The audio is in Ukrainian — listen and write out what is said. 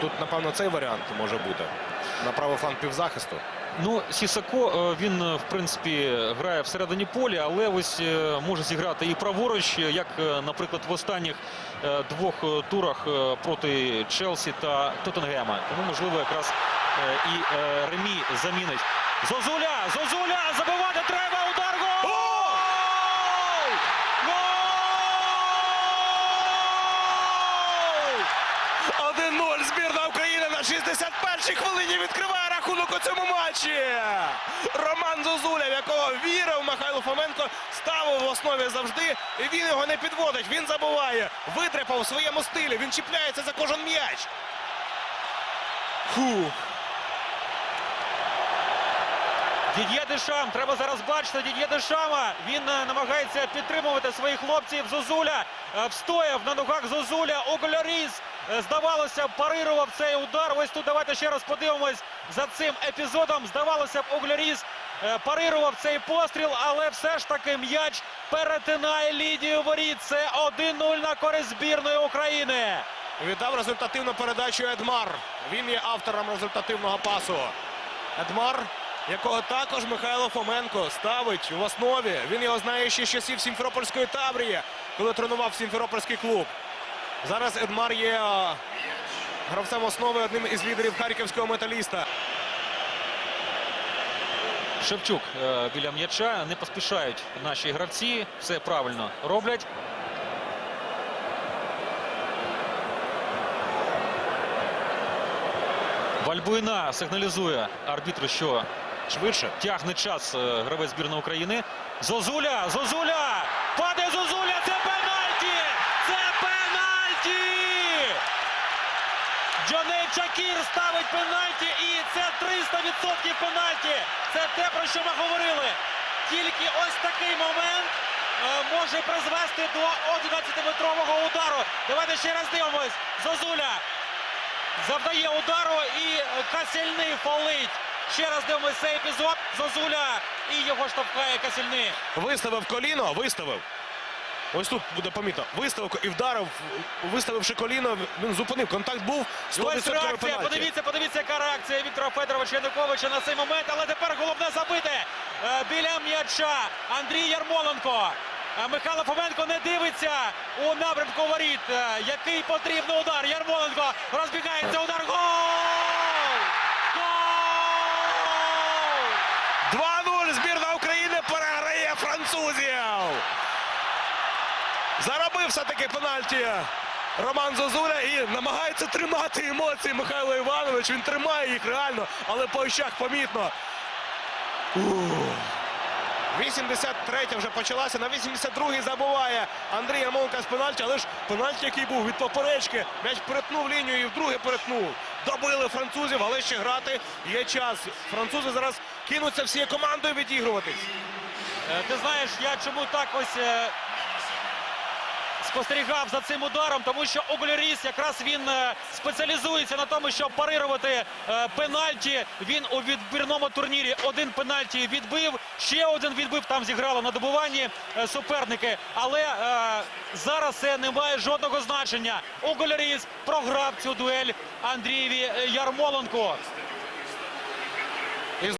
Тут, напевно, цей варіант може бути. На правий фланг півзахисту. Ну, Сісако, е, він, е, в принципі, грає всередині поля, але ось е, може зіграти і праворуч, як, наприклад, в останніх двох турах проти Челсі та Тоттенгема. Тому, можливо, якраз і Ремі замінить. Зозуля! Зозуля! Забивати треба! Удар! Гол! 1-0. Збірна України на 61-й хвилині відкриває рахунок у цьому матчі. Роман Зозуля, в якого вірив Михайло Фоменко, ставив в основі завжди. І він його не підводить. Він забуває. Витрепав в своєму стилі. Він чіпляється за кожен м'яч. Дід'є Дешам, треба зараз бачити Дід'є Дешама. Він е, намагається підтримувати своїх хлопців. Зозуля е, встояв на ногах Зозуля. Оголяріс, е, здавалося, парирував цей удар. Ось тут давайте ще раз подивимось за цим епізодом. Здавалося б, Оголяріс е, парирував цей постріл, але все ж таки м'яч перетинає лінію воріт. Це 1-0 на користь збірної України. Віддав результативну передачу Едмар. Він є автором результативного пасу. Едмар, якого також Михайло Фоменко ставить в основі. Він його знає ще з часів Сімферопольської Таврії, коли тренував Сімферопольський клуб. Зараз Едмар є гравцем основи, одним із лідерів харківського металіста. Шевчук е, біля м'яча. Не поспішають наші гравці. Все правильно роблять. Вальбуйна сигналізує арбітру, що Швидше. тягне час е, гравець збірної України. Зозуля! Зозуля! Падає Зозуля! Це пенальті! Це пенальті! Джоней Чакір ставить пенальті і це 300% пенальті. Це те, про що ми говорили. Тільки ось такий момент е, може призвести до 11-метрового удару. Давайте ще раз дивимось. Зозуля завдає удару і е, Касільний фолить. Ще раз дивимось цей епізод. Зозуля і його штовхає Касільний. Виставив коліно, виставив. Ось тут буде помітно. Виставив і вдарив, виставивши коліно, він зупинив. Контакт був Ось реакція. Подивіться, подивіться, яка реакція Віктора Федоровича Януковича на цей момент. Але тепер головне забити е, біля м'яча Андрій Ярмоленко. Е, Михайло Фоменко не дивиться у напрямку воріт. Е, Який потрібний удар. Ярмоленко розбігається. Удар. Гол! Гол! 2-0 збірна України переграє французів. Заробив все-таки пенальті Роман Зозуля і намагається тримати емоції Михайло Іванович. Він тримає їх реально, але по очах помітно. Ух. 83 вже почалася. На 82-й забуває Андрій Ярмоленко з пенальті, але ж пенальті, який був від поперечки, м'яч перетнув лінію і вдруге перетнув. Добили французів, але ще грати є час. Французи зараз кинуться всією командою відігруватись. Е, Ти знаєш, я чому так ось е, спостерігав за цим ударом, тому що Оглеріс якраз він е, спеціалізується на тому, щоб парирувати е, пенальті. Він у відбірному турнірі один пенальті відбив, ще один відбив. Там зіграли на добуванні е, суперники. Але е, зараз це не має жодного значення. Оглеріс програв цю дуель Андрієві Ярмоленко.